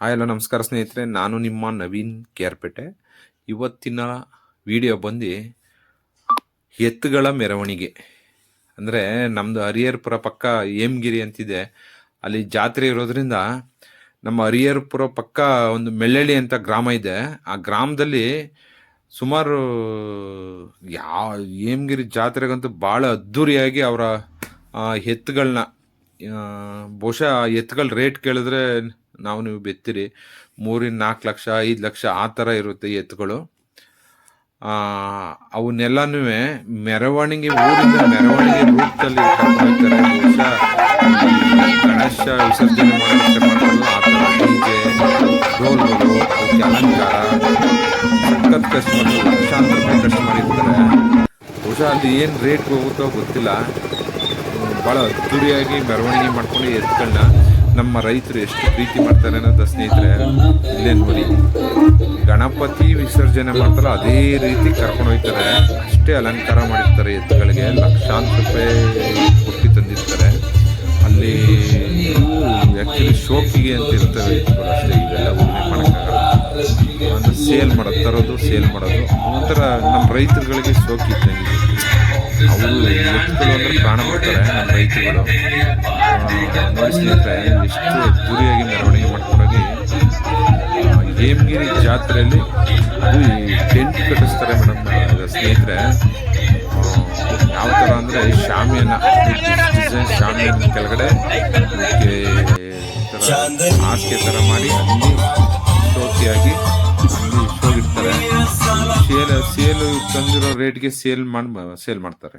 Hi, hello, ನಮಸ್ಕಾರ ಸ್ನೇಹಿತರೆ. ನಾನು ನಿಮ್ಮ ನವೀನ್ ಕೇರ್ಪೇಟೆ. ಇವತ್ತಿನ ವಿಡಿಯೋ ಬಂದು ಎತ್ತುಗಳ ಮೆರವಣಿಗೆ. ಅಂದರೆ ನಮ್ಮದು ಹರಿಹರಪುರ ಪಕ್ಕ ಹೇಮಗಿರಿ ಅಂತಿದೆ. ಅಲ್ಲಿ ಜಾತ್ರೆ ಇರೋದ್ರಿಂದ ನಮ್ಮ ಹರಿಹರಪುರ ಪಕ್ಕ ಒಂದು ಮೆಳ್ಳಳ್ಳಿ ಅಂತ ಗ್ರಾಮ ಇದೆ. ಆ ಗ್ರಾಮದಲ್ಲಿ ಸುಮಾರು ಯಾವ ಹೇಮಗಿರಿ ಜಾತ್ರೆಗಂತೂ ಭಾಳ ಅದ್ಧೂರಿಯಾಗಿ ಅವರ ಎತ್ತುಗಳನ್ನ ಬಹುಶಃ ಎತ್ತುಗಳ ರೇಟ್ ಕೇಳಿದ್ರೆ ನಾವು ನೀವು ಬೆತ್ತಿರಿ ಮೂರಿಂದ ನಾಲ್ಕು ಲಕ್ಷ, ಐದು ಲಕ್ಷ, ಆ ಥರ ಇರುತ್ತೆ ಎತ್ತುಗಳು. ಅವನ್ನೆಲ್ಲನೂ ಮೆರವಣಿಗೆ, ಊರಿಂದ ಮೆರವಣಿಗೆ ರೂಪದಲ್ಲಿ ಗಣೇಶ ವಿಸರ್ಜನೆ ಮಾಡೋದಕ್ಕೆ ಮಾಡ್ತಾರಲ್ಲ, ಆ ಥರ ಡೋಲ್ಗಳು ಅಲಂಕಾರ ಲಕ್ಷಾಂತರ ರೂಪಾಯಿ ಖರ್ಚು ಮಾಡಿರ್ತಾರೆ ಬಹುಶಃ ಅಲ್ಲಿ ಏನು ರೇಟ್ ಹೋಗುತ್ತೋ ಗೊತ್ತಿಲ್ಲ. ಭಾಳ ಅದ್ದೂರಿಯಾಗಿ ಮೆರವಣಿಗೆ ಮಾಡ್ಕೊಂಡು ಎತ್ಗಳನ್ನ ನಮ್ಮ ರೈತರು ಎಷ್ಟು ಪ್ರೀತಿ ಮಾಡ್ತಾರೆ ಅನ್ನೋದು ಸ್ನೇಹಿತರೆ, ಇಲ್ಲೇ ನೋಡಿ. ಗಣಪತಿ ವಿಸರ್ಜನೆ ಮಾಡ್ತಾರೋ ಅದೇ ರೀತಿ ಕರ್ಕೊಂಡು ಹೋಗ್ತಾರೆ. ಅಷ್ಟೇ ಅಲಂಕಾರ ಮಾಡಿರ್ತಾರೆ ಎತ್ತುಗಳಿಗೆ. ಲಕ್ಷಾಂತರ ರೂಪಾಯಿ ಕೊಟ್ಟು ತಂದಿರ್ತಾರೆ. ಅಲ್ಲಿ ಆ್ಯಕ್ಚುಲಿ ಶೋಕಿಗೆ ಅಂತ ಇರ್ತವೆ ಎತ್ತುಗಳು ಅಷ್ಟೇ, ಇವೆಲ್ಲ ಒಮ್ಮೆ ಮಾಡೋಕ್ಕಾಗಲ್ಲ. ಸೇಲ್ ಮಾಡೋದು ತರೋದು ಸೇಲ್ ಮಾಡೋದು. ಒಂಥರ ನಮ್ಮ ರೈತರುಗಳಿಗೆ ಶೋಕಿ ಇದ್ದಂಗೆ ಅವರು ಅಂದ್ರೆ ಪ್ರಾಣ ಬಿಡ್ತಾರೆ ನಮ್ಮ ರೈತರುಗಳು. ನೋಡಿ ಎಷ್ಟು ಅದ್ದೂರಿಯಾಗಿ ಮೆರವಣಿಗೆ ಮಾಡ್ಕೊಂಡೋಗಿ ಹೇಮಗಿರಿ ಜಾತ್ರೆಯಲ್ಲಿ ಅದು ಟೆಂಟ್ ಕಟ್ಟಿಸ್ತಾರೆ ಮೇಡಮ್ ಸ್ನೇಹಿತರೆ. ಯಾವ ಥರ ಅಂದರೆ ಶಾಮಿಯನ್ನ ಡಿಸೈನ್ ಶಾಮಿಯಾನ ಕೆಳಗಡೆ ಹಾಸಿಗೆ ಥರ ಮಾಡಿ ಅಲ್ಲಿ ಶೋಕಿಯಾಗಿ ಅಲ್ಲಿ ಸೇಲ್ ಸೇಲ್ ತಂದಿರೋ ರೇಟ್ಗೆ ಸೇಲ್ ಮಾಡಿ ಸೇಲ್ ಮಾಡ್ತಾರೆ.